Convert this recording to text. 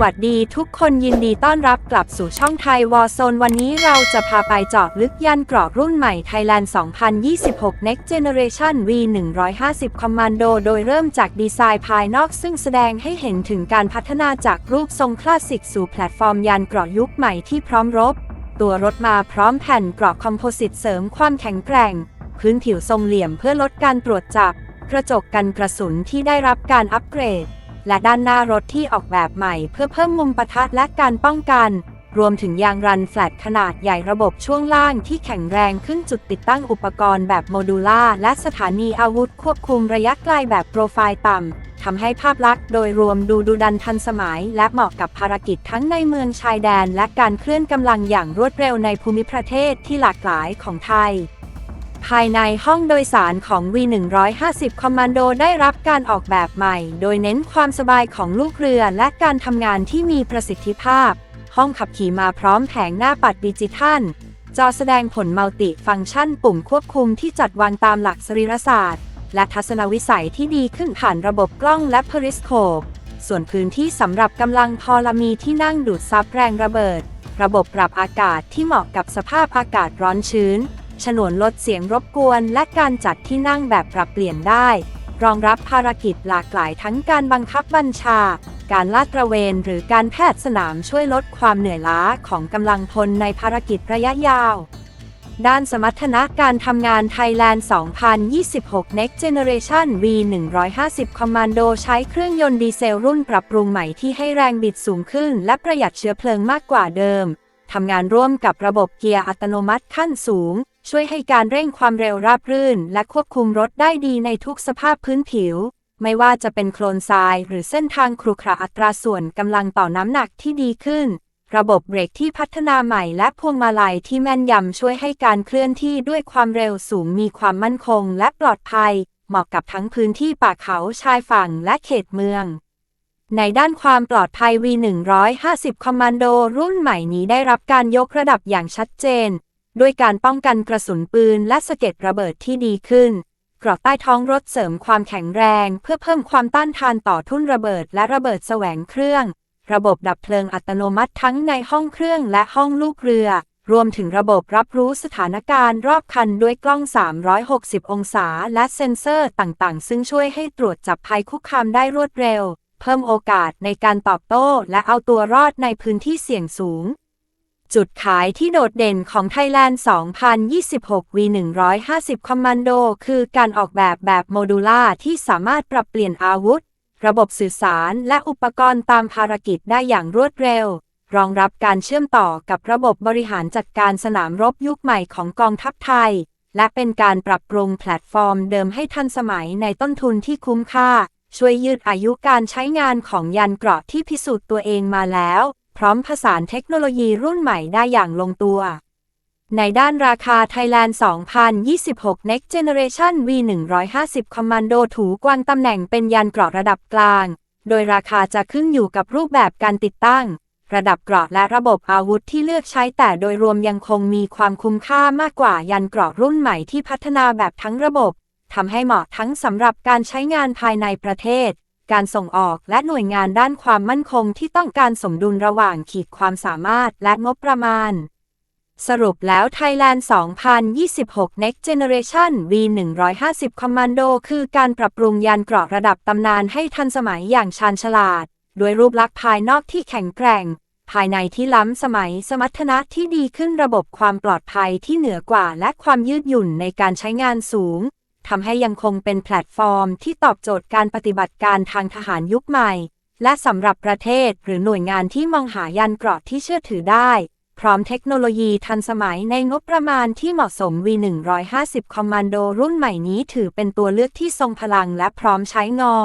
วัสดีทุกคนยินดีต้อนรับกลับสู่ช่องไทยวอ r z โซนวันนี้เราจะพาไปเจาะลึกยันเกราะรุ่นใหม่ Thailand 2026 Next Generation V 150 Commando โดยเริ่มจากดีไซน์ภายนอกซึ่งแสดงให้เห็นถึงการพัฒนาจากรูปทรงคลาสสิกสู่แพลตฟอร์มยันเกราะยุคใหม่ที่พร้อมรบ ตัวรถมาพร้อมแผ่นเกราะคอมโพสิตเสริมความแข็งแกร่ง พื้นผิวทรงเหลี่ยมเพื่อลดการตรวจจับ กระจกกันกระสุนที่ได้รับการอัปเกรด และด้านหน้ารถที่ออกแบบใหม่เพื่อเพิ่มมุมปะทะและการป้องกัน รวมถึงยางรันแฟลตขนาดใหญ่ระบบช่วงล่างที่แข็งแรงขึ้นจุดติดตั้งอุปกรณ์แบบโมดูล่าและสถานีอาวุธควบคุมระยะไกลแบบโปรไฟล์ต่ำทำให้ภาพลักษณ์โดยรวมดูดุดันทันสมัย และเหมาะกับภารกิจทั้งในเมืองชายแดน และการเคลื่อนกำลังอย่างรวดเร็วในภูมิประเทศที่หลากหลายของไทย ภายในห้องโดยสารของ V150 Commando ได้รับการออกแบบใหม่ โดยเน้นความสบายของลูกเรือและการทำงานที่มีประสิทธิภาพ ห้องขับขี่มาพร้อมแผงหน้าปัดดิจิทัล จอแสดงผลมัลติฟังก์ชันปุ่มควบคุมที่จัดวางตามหลักสรีรศาสตร์ และทัศนวิสัยที่ดีขึ้นผ่านระบบกล้องและเพริสโคปส่วนพื้นที่สำหรับกำลังพอลมีที่นั่งดูดซับแรงระเบิด ระบบปรับอากาศที่เหมาะกับสภาพอากาศร้อนชื้น ฉนวนลดเสียงรบกวน และการจัดที่นั่งแบบปรับเปลี่ยนได้ รองรับภารกิจหลากหลายทั้งการบังคับบัญชา การลาดตระเวน หรือการแพทย์สนามช่วยลดความเหนื่อยล้าของกำลังพลในภารกิจระยะยาว ด้านสมรรถนะการทำงาน Thailand 2026 Next Generation V 150 Commando ใช้เครื่องยนต์ดีเซลรุ่นปรับปรุงใหม่ที่ให้แรงบิดสูงขึ้น และประหยัดเชื้อเพลิงมากกว่าเดิมทำงานร่วมกับระบบเกียร์อัตโนมัติขั้นสูง ช่วยให้การเร่งความเร็วราบรื่น และควบคุมรถได้ดีในทุกสภาพพื้นผิว ไม่ว่าจะเป็นโคลนทราย หรือเส้นทางครุขระอัตราส่วนกำลังต่อน้ำหนักที่ดีขึ้น ระบบเบรกที่พัฒนาใหม่และพวงมาลัยที่แม่นยำช่วยให้การเคลื่อนที่ด้วยความเร็วสูงมีความมั่นคงและปลอดภัย เหมาะกับทั้งพื้นที่ป่าเขาชายฝั่งและเขตเมืองในด้านความปลอดภัย V150 Commando รุ่นใหม่นี้ได้รับการยกระดับอย่างชัดเจน ด้วยการป้องกันกระสุนปืนและสะเก็ดระเบิดที่ดีขึ้นกรอบใต้ท้องรถเสริมความแข็งแรง เพื่อเพิ่มความต้านทานต่อทุ่นระเบิดและระเบิดแสวงเครื่อง ระบบดับเพลิงอัตโนมัติทั้งในห้องเครื่องและห้องลูกเรือ รวมถึงระบบรับรู้สถานการณ์รอบคันด้วยกล้อง 360 องศาและเซ็นเซอร์ต่างๆ ซึ่งช่วยให้ตรวจจับภัยคุกคามได้รวดเร็ว เพิ่มโอกาสในการตอบโต้และเอาตัวรอดในพื้นที่เสี่ยงสูง จุดขายที่โดดเด่นของ Thailand 2026 V150 Commando คือการออกแบบแบบโมดูล่าที่สามารถปรับเปลี่ยนอาวุธ ระบบสื่อสารและอุปกรณ์ตามภารกิจได้อย่างรวดเร็ว รองรับการเชื่อมต่อกับระบบบริหารจัดการสนามรบยุคใหม่ของกองทัพไทย และเป็นการปรับปรุงแพลตฟอร์มเดิมให้ทันสมัยในต้นทุนที่คุ้มค่า ช่วยยืดอายุการใช้งานของยันเกราะที่พิสูจน์ตัวเองมาแล้ว พร้อมผสานเทคโนโลยีรุ่นใหม่ได้อย่างลงตัว ในด้านราคา Thailand 2026 Next Generation V150 Commando ถูกวางตำแหน่งเป็นยันเกราะระดับกลาง โดยราคาจะขึ้นอยู่กับรูปแบบการติดตั้ง ระดับเกราะและระบบอาวุธที่เลือกใช้แต่โดยรวมยังคงมีความคุ้มค่ามากกว่ายันเกราะรุ่นใหม่ที่พัฒนาแบบทั้งระบบทำให้เหมาะทั้งสำหรับการใช้งานภายในประเทศ การส่งออก และหน่วยงานด้านความมั่นคงที่ต้องการสมดุลระหว่างขีดความสามารถและงบประมาณ สรุปแล้ว Thailand 2026 Next Generation V150 Commando คือการปรับปรุงยานเกราะระดับตำนานให้ทันสมัยอย่างชาญฉลาด ด้วยรูปลักษณ์ภายนอกที่แข็งแกร่ง ภายในที่ล้ำสมัยสมรรถนะที่ดีขึ้นระบบความปลอดภัยที่เหนือกว่าและความยืดหยุ่นในการใช้งานสูง ทำให้ยังคงเป็นแพลตฟอร์มที่ตอบโจทย์การปฏิบัติการทางทหารยุคใหม่ และสำหรับประเทศหรือหน่วยงานที่มองหายันเกราะที่เชื่อถือได้ พร้อมเทคโนโลยีทันสมัยในงบประมาณที่เหมาะสม V150 Commando รุ่นใหม่นี้ถือเป็นตัวเลือกที่ทรงพลังและพร้อมใช้งอ